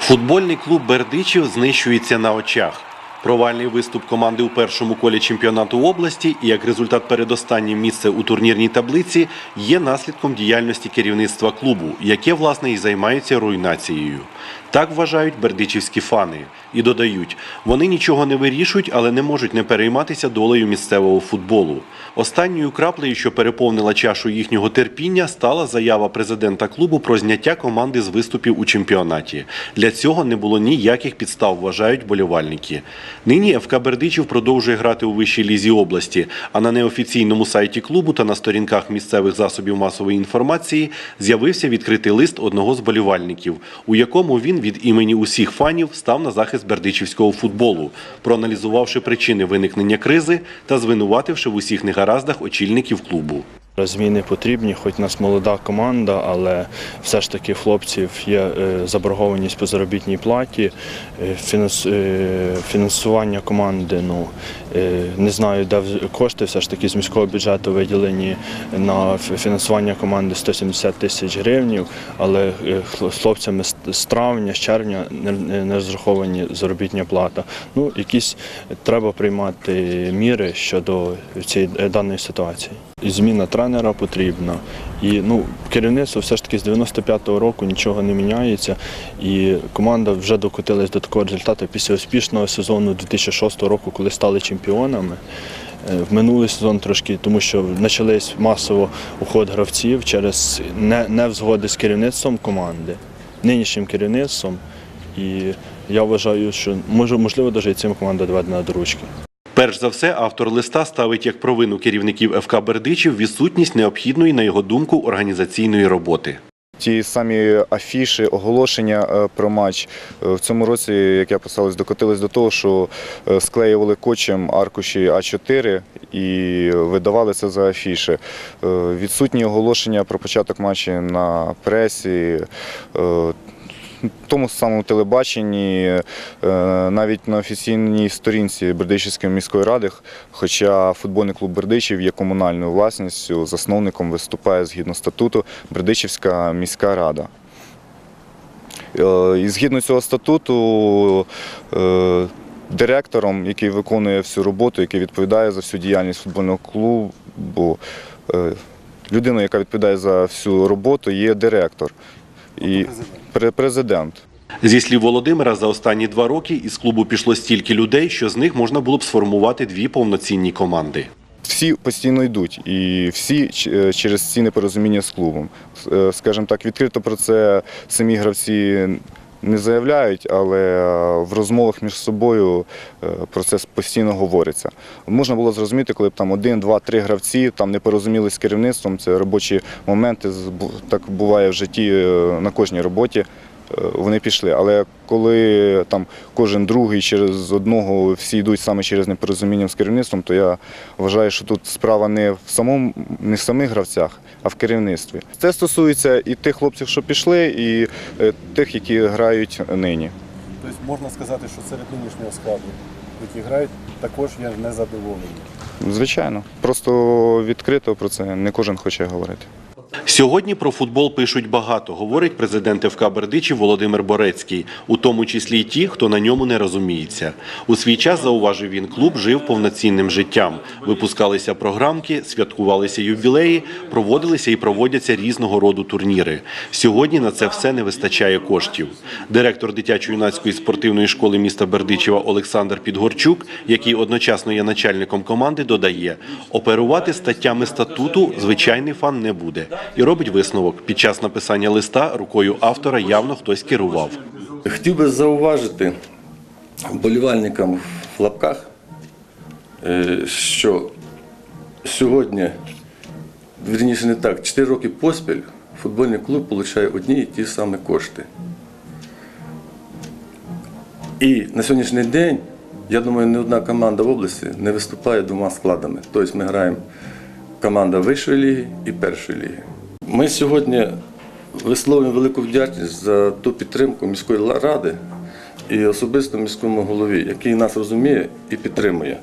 Футбольний клуб Бердичів знищується на очах. Провальний виступ команди у першому колі чемпіонату області і як результат передостаннє місце у турнірній таблиці є наслідком діяльності керівництва клубу, яке власне і займається руйнацією. Так вважають бердичівські фани і додають, вони нічого не вирішують, але не можуть не перейматися долею місцевого футболу. Останньою краплею, що переповнила чашу їхнього терпіння, стала заява президента клубу про зняття команди з виступів у чемпіонаті. Для цього не було ніяких підстав, вважають болівальники. Нині ФК Бердичів продовжує грати у вищій лізі області, а на неофіційному сайті клубу та на сторінках місцевих засобів масової інформації з'явився відкритий лист одного з болівальників, у якому він від імені усіх фанів став на захист бердичівського футболу, проаналізувавши причини виникнення кризи та звинувативши в усіх негараздах очільників клубу. Зміни потрібні, хоч у нас молода команда, але все ж таки хлопців є е, заборгованість по заробітній платі, е, е, фінансування команди. Ну не знаю, де кошти все ж таки з міського бюджету виділені на фінансування команди 170 тисяч гривень, але хлопцями з- травня, з червня не, розраховані заробітня плата. Ну, якісь треба приймати міри щодо цієї даної ситуації. Зміна тренера потрібна. І ну, керівництво все ж таки з 95-го року нічого не міняється. І команда вже докотилась до такого результату після успішного сезону 2006 року, коли стали чемпіонами. Е, В минулий сезон трошки, тому що почались масово уход гравців через не, невзгоди з керівництвом команди, нинішнім керівництвом. І я вважаю, що можливо, навіть цим команда доведена до ручки. Перш за все, автор листа ставить як провину керівників ФК Бердичів відсутність необхідної, на його думку, організаційної роботи. Ті самі афіші, оголошення е, про матч е, в цьому році, як я писалось, докотились до того, що е, склеювали кочем аркуші А4 і видавали це за афіші. Е, Відсутні оголошення про початок матчу на пресі. Тому самому телебаченні, е, навіть на офіційній сторінці Бердичівської міської ради, хоча футбольний клуб Бердичів є комунальною власністю, засновником виступає згідно статуту Бердичівська міська рада. Е, І згідно цього статуту е, директором, який виконує всю роботу, який відповідає за всю діяльність футбольного клубу, людиною, яка відповідає за всю роботу, є директор і президент. Зі слів Володимира, за останні два роки із клубу пішло стільки людей, що з них можна було б сформувати дві повноцінні команди. Всі постійно йдуть, і всі е, через ці непорозуміння з клубом. Е, Скажімо так, відкрито про це самі гравці не заявляють, але е, в розмовах між собою е, про це постійно говориться. Можна було зрозуміти, коли б там один, два, три гравці там не порозуміли з керівництвом. Це робочі моменти, так буває в житті е, на кожній роботі. Вони пішли, але коли там кожен другий через одного всі йдуть саме через непорозуміння з керівництвом, то я вважаю, що тут справа не в самому не в самих гравцях, а в керівництві. Це стосується і тих хлопців, що пішли, і е, тих, які грають нині. Тобто можна сказати, що серед нинішнього складу, які грають, також є незадоволені. Звичайно, просто відкрито про це не кожен хоче говорити. Сьогодні про футбол пишуть багато, говорить президент ФК Бердичів Володимир Борецький, у тому числі й ті, хто на ньому не розуміється. У свій час, зауважив він, клуб жив повноцінним життям. Випускалися програмки, святкувалися ювілеї, проводилися і проводяться різного роду турніри. Сьогодні на це все не вистачає коштів. Директор дитячо-юнацької спортивної школи міста Бердичева Олександр Підгорчук, який одночасно є начальником команди, додає: оперувати статтями статуту звичайний фан не буде. Робить висновок. Під час написання листа рукою автора явно хтось керував. Хотів би зауважити вболівальникам в лапках, е, що сьогодні, вірніше не так, 4 роки поспіль футбольний клуб отримує одні і ті самі кошти. І на сьогоднішній день, я думаю, ні одна команда в області не виступає двома складами. Тобто ми граємо команда вищої ліги і першої ліги. Ми сьогодні висловлюємо велику вдячність за ту підтримку міської ради і особисто міському голові, який нас розуміє і підтримує.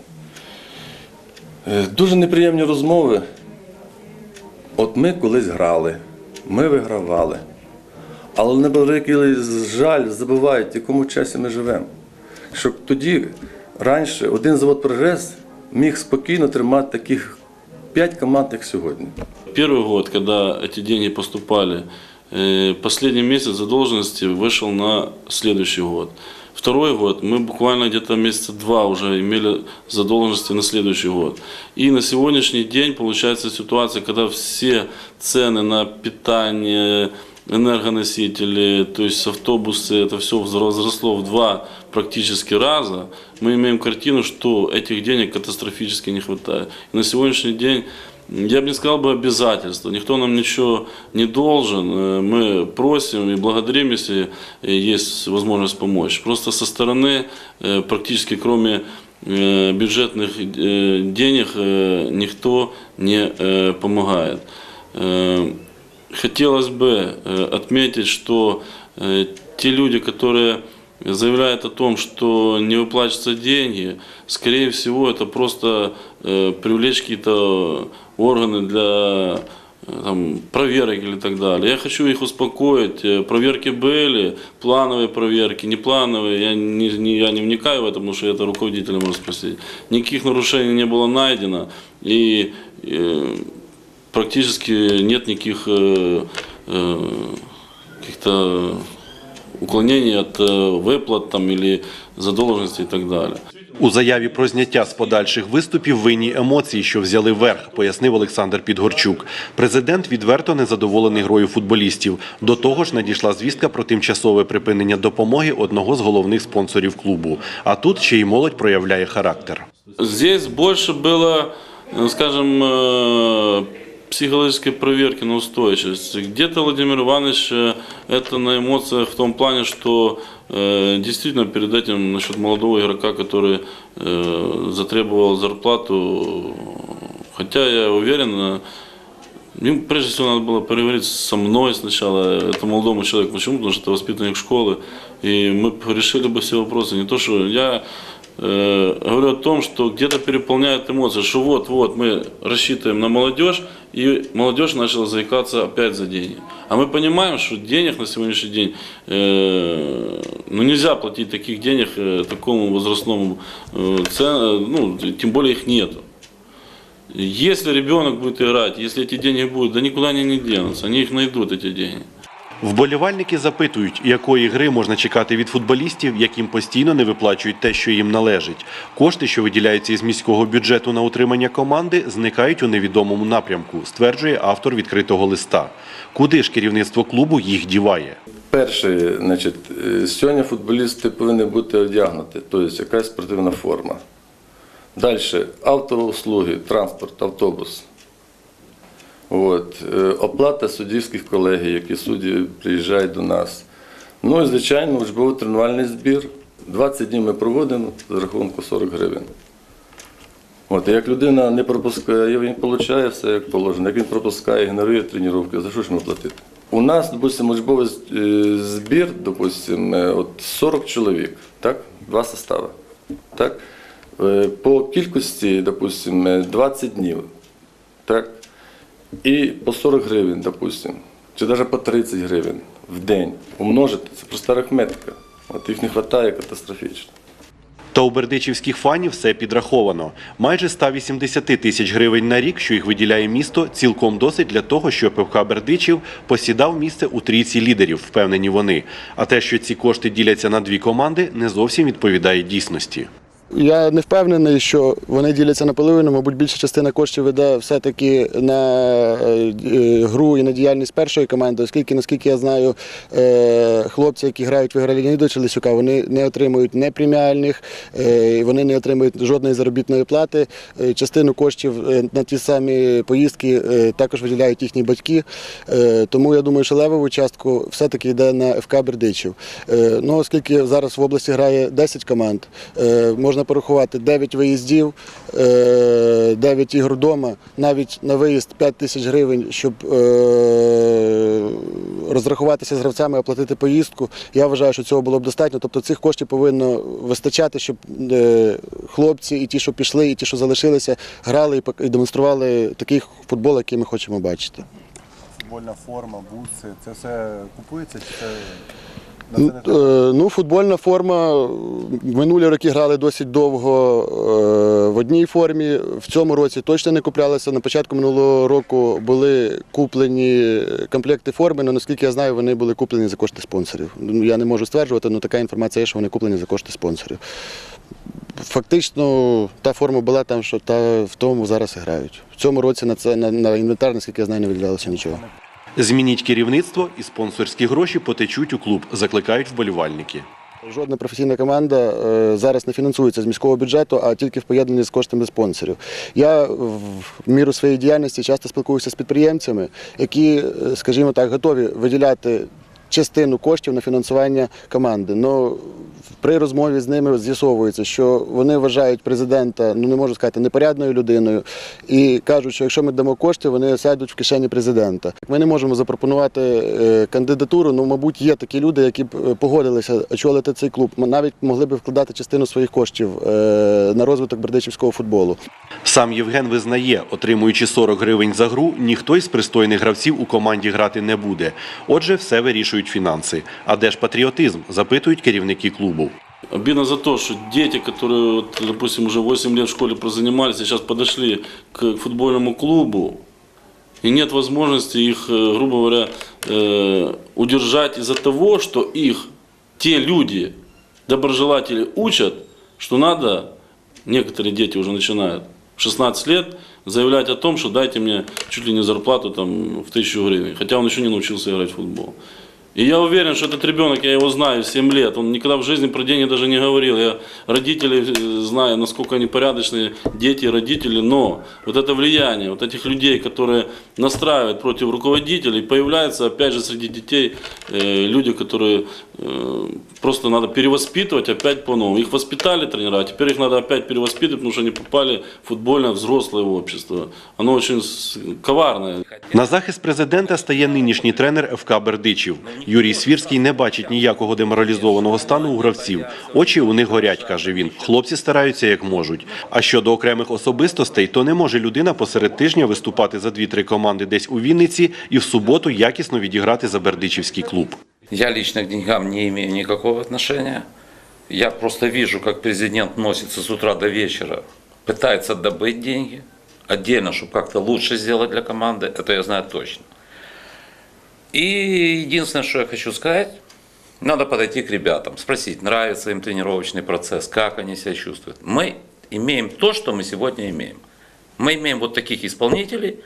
Е, Дуже неприємні розмови. От ми колись грали, ми вигравали. Але на превеликий жаль забувають, якому часі ми живемо. Що тоді, раніше, один завод прогрес міг спокійно тримати таких п'ять команд, як сьогодні. Первый год, когда эти деньги поступали, э, последний месяц задолженности вышел на следующий год. Второй год мы буквально где-то месяца два уже имели задолженности на следующий год. И на сегодняшний день получается ситуация, когда все цены на питание, энергоносители, то есть автобусы, это все возросло в два практически раза, мы имеем картину, что этих денег катастрофически не хватает. И на сегодняшний день я бы не сказал бы обязательства. Никто нам ничего не должен. Э, Мы просим и благодарим, если э, есть возможность помочь. Просто со стороны, э, практически кроме э, бюджетных э, денег, э, никто не э, помогает. Хотелось бы э, отметить, что э, те люди, которые заявляют о том, что не выплачиваются деньги, скорее всего, это просто э, привлечь какие-то органы для там, проверок или так далее. Я хочу их успокоить. Проверки были, плановые проверки, неплановые. Я не, не, я не вникаю в это, потому что это руководителя можно спросить. Никаких нарушений не было найдено. И э, практически нет никаких э, э, каких-то уклонений от э, выплат там, или задолженности и так далее. У заяві про зняття з подальших виступів винні емоції, що взяли верх, пояснив Олександр Підгорчук. Президент відверто незадоволений грою футболістів. До того ж, надійшла звістка про тимчасове припинення допомоги одного з головних спонсорів клубу. А тут ще й молодь проявляє характер. Здесь больше было, э, скажем, э, психологической проверки на устойчивость. Где-то Владимир Иванович э, это на эмоциях в том плане, что э, действительно перед этим насчет молодого игрока, который э, затребовал зарплату, хотя я уверен, э, им прежде всего надо было переговорить со мной сначала, это молодому человеку. Почему? Потому что это воспитанник школы. И мы б решили бы все вопросы. Не то, что я э, говорю о том, что где-то переполняют эмоции, что вот-вот мы рассчитываем на молодежь, и молодежь начала заикаться опять за деньги. А мы понимаем, что денег на сегодняшний день, э, ну нельзя платить таких денег э, такому возрастному, э, цен- ну тем более их нету. Если ребенок будет играть, если эти деньги будут, да никуда они не денутся, они их найдут, эти деньги. Вболівальники запитують, якої гри можна чекати від футболістів, яким постійно не виплачують те, що їм належить. Кошти, що виділяються із міського бюджету на утримання команди, зникають у невідомому напрямку, стверджує автор відкритого листа. Куди ж керівництво клубу їх діває? Перше, значить, е, сьогодні футболісти повинні бути одягнуті, тобто якась спортивна форма. Далі автоуслуги, транспорт, автобус. От. е, Оплата суддівських колегій, які судді приїжджають до нас. Ну і, звичайно, учбовий тренувальний збір. 20 днів ми проводимо з рахунку 40 гривень. От, як людина не пропускає, він отримує все як положено. Як він пропускає, ігнорує тренування, за що ж йому платити? У нас, допустимо, учбовий е, збір, допустимо, е, от 40 чоловік, так? Два состави. Так? По кількості, допустимо, е, 20 днів. Так? І по 40 гривень, допустимо, чи навіть по 30 гривень в день умножити, це проста арифметика. От їх не вистачає катастрофічно. Та у бердичівських фанів все підраховано. Майже 180 тисяч гривень на рік, що їх виділяє місто, цілком досить для того, щоб ФК Бердичів посідав місце у трійці лідерів, впевнені вони. А те, що ці кошти діляться на дві команди, не зовсім відповідає дійсності. Я не впевнений, що вони діляться наполовину. Мабуть, більша частина коштів йде все-таки на е, е, гру і на діяльність першої команди, оскільки, наскільки я знаю, е, хлопці, які грають в ігралі Леоніда Челесюка, вони не отримують не преміальних, вони не отримують жодної заробітної плати. Частину коштів на ті самі поїздки також виділяють їхні батьки. Тому я думаю, що левову частку все-таки йде на ФК Бердичів. Ну, оскільки зараз в області грає 10 команд, можна порахувати 9 виїздів, е, 9 ігор вдома, навіть на виїзд 5 тисяч гривень, щоб е, розрахуватися з гравцями, оплатити поїздку. Я вважаю, що цього було б достатньо. Тобто цих коштів повинно вистачати, щоб е, хлопці і ті, що пішли, і ті, що залишилися, грали і демонстрували такий футбол, який ми хочемо бачити. футбольна форма, бутси, це все купується чи це Е, Ну, футбольна форма. Минулі роки грали досить довго е, в одній формі. В цьому році точно не куплялися. На початку минулого року були куплені комплекти форми, але наскільки я знаю, вони були куплені за кошти спонсорів. Ну, Я не можу стверджувати, але така інформація є, що вони куплені за кошти спонсорів. Фактично, та форма була там, що та в тому зараз грають. В цьому році на це на, на інвентар, наскільки я знаю, не виділялося нічого. Змініть керівництво і спонсорські гроші потечуть у клуб, закликають вболівальники. Жодна професійна команда е, зараз не фінансується з міського бюджету, а тільки в поєднанні з коштами спонсорів. Я в міру своєї діяльності часто спілкуюся з підприємцями, які, е, скажімо так, готові виділяти частину коштів на фінансування команди. Но при розмові з ними з'ясовується, що вони вважають президента, ну не можу сказати, непорядною людиною, і кажуть, що якщо ми дамо кошти, вони сядуть в кишені президента. Ми не можемо запропонувати е, кандидатуру. Ну, мабуть, є такі люди, які б е, погодилися очолити цей клуб. Ми навіть могли б вкладати частину своїх коштів е, на розвиток бердичівського футболу. Сам Євген визнає, отримуючи 40 гривень за гру, ніхто із пристойних гравців у команді грати не буде. Отже, все вирішують фінанси. А де ж патріотизм? запитують керівники клубу. Обидно за то, что дети, которые, вот, допустим, уже 8 лет в школе прозанимались, и сейчас подошли к футбольному клубу, и нет возможности их, э, грубо говоря, э, удержать из-за того, что их те люди, доброжелатели, учат, что надо, некоторые дети уже начинают, в 16 лет заявлять о том, что дайте мне чуть ли не зарплату там, в тысячу гривен, хотя он еще не научился играть в футбол. И я уверен, что этот ребенок, я его знаю 7 лет, он никогда в жизни про деньги даже не говорил. Я родителей э, знаю, насколько они порядочные, дети и родители, но вот это влияние вот этих людей, которые настраивают против руководителей, появляется опять же среди детей э, люди, которые э, просто надо перевоспитывать опять по-новому. Их воспитали тренера, а теперь их надо опять перевоспитывать, потому что они попали в футбольное взрослое общество. Оно очень с- коварное. На захист президента стає нинішній тренер ФК Бердичів. Юрій Свірський не бачить ніякого деморалізованого стану у гравців. Очі у них горять, каже він. Хлопці стараються як можуть. А щодо окремих особистостей, то не може людина посеред тижня виступати за дві-три команди десь у Вінниці і в суботу якісно відіграти за Бердичівський клуб. Я лично к деньгам не имею никакого отношения. Я просто вижу, как президент носится с утра до вечера, пытается добыть деньги. Отдельно, чтобы как-то лучше сделать для команды, это я знаю точно. И единственное, что я хочу сказать, надо подойти к ребятам, спросить, нравится им тренировочный процесс, как они себя чувствуют. Мы имеем то, что мы сегодня имеем. Мы имеем вот таких исполнителей,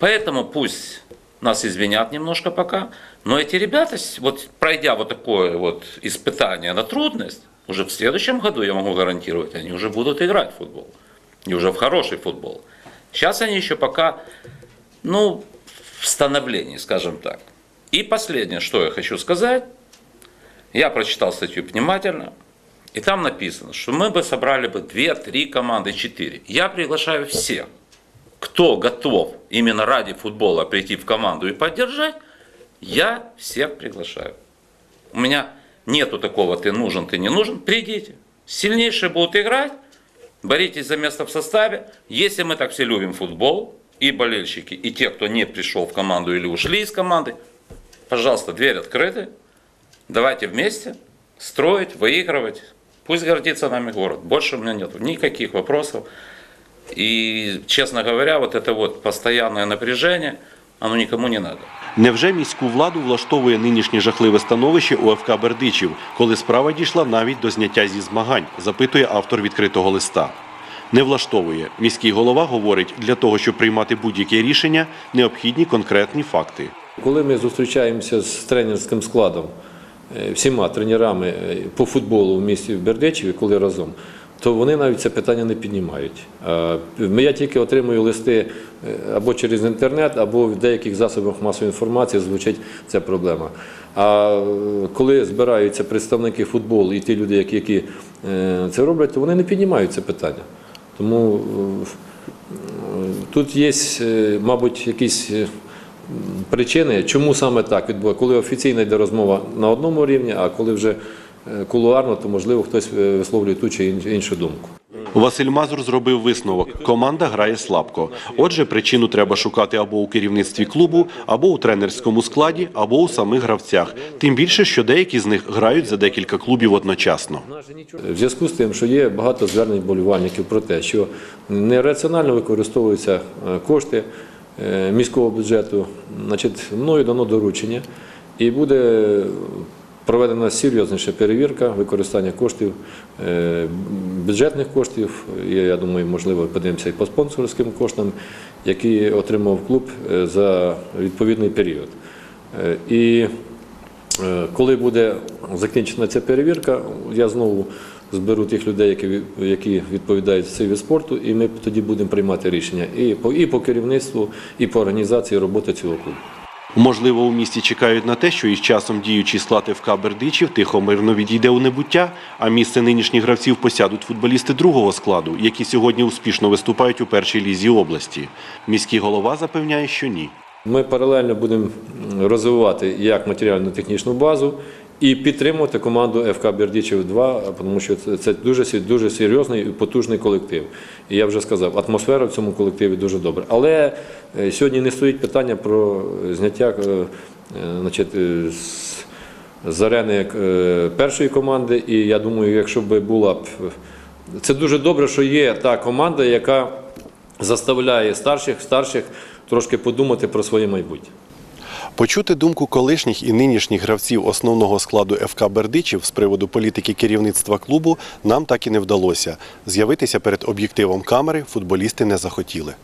поэтому пусть нас извинят немножко пока, но эти ребята, вот пройдя вот такое вот испытание на трудность, уже в следующем году, я могу гарантировать, они уже будут играть в футбол. И уже в хороший футбол. Сейчас они еще пока, ну, в становлении, скажем так. И последнее, что я хочу сказать. Я прочитал статью внимательно, и там написано, что мы бы собрали бы 2-3 команды, 4. Я приглашаю всех, кто готов именно ради футбола прийти в команду и поддержать, я всех приглашаю. У меня нету такого, ты нужен, ты не нужен, придите. Сильнейшие будут играть, боритесь за место в составе. Если мы так все любим футбол, и болельщики, и те, кто не пришел в команду или ушли из команды, пожалуйста, дверь открыта. Давайте вместе строить, выигрывать. Пусть гордится нами город. Больше у меня нет никаких вопросов. И, честно говоря, вот это вот постоянное напряжение, оно никому не надо. Невже міську владу влаштовує нинішнє жахливе становище у ФК Бердичів, коли справа дійшла навіть до зняття зі змагань, запитує автор відкритого листа. Не влаштовує. Міський голова говорить, для того, щоб приймати будь-яке рішення, необхідні конкретні факти. Коли ми зустрічаємося з тренерським складом, е, всіма тренерами е, по футболу в місті Бердичеві, коли разом, то вони навіть це питання не піднімають. Я тільки отримую листи е, або через інтернет, або в деяких засобах масової інформації звучить ця проблема. А коли збираються представники футболу і ті люди, які, це роблять, то вони не піднімають це питання. Тому Тут є, мабуть, якісь причини, чому саме так відбувається. Коли офіційно йде розмова на одному рівні, а коли вже е, кулуарно, то можливо хтось е, висловлює ту чи ін- іншу думку. Василь Мазур зробив висновок: команда грає слабко. Отже, причину треба шукати або у керівництві клубу, або у тренерському складі, або у самих гравцях. Тим більше, що деякі з них грають за декілька клубів одночасно. В зв'язку з тим, що є багато звернень болівальників про те, що нераціонально використовуються е, кошти міського бюджету, значить, мною дано доручення і буде проведена серйозніша перевірка використання коштів, е, бюджетних коштів. Я думаю, можливо, подивимося і по спонсорським коштам, які отримав клуб е, за відповідний період. Е, І Е, Коли буде закінчена ця перевірка, я знову зберу тих людей, які, які відповідають за цей вид спорту, і ми тоді будемо приймати рішення і по, і по керівництву, і по організації роботи цього клубу. Можливо, у місті чекають на те, що із часом діючий склад ФК Бердичів тихо-мирно відійде у небуття, а місце нинішніх гравців посядуть футболісти другого складу, які сьогодні успішно виступають у першій лізі області. Міський голова запевняє, що ні. Ми паралельно будемо розвивати як матеріально-технічну базу і підтримувати команду ФК Бердічев 2, тому що це, дуже, дуже серйозний і потужний колектив. І я вже сказав, атмосфера в цьому колективі дуже добра. Але е, сьогодні не стоїть питання про зняття е, значить, е, з, арени першої команди. І я думаю, якщо б була б. Це дуже добре, що є та команда, яка заставляє старших, старших трошки подумати про своє майбутнє. Почути думку колишніх і нинішніх гравців основного складу ФК Бердичів з приводу політики керівництва клубу нам так і не вдалося. З'явитися перед об'єктивом камери футболісти не захотіли.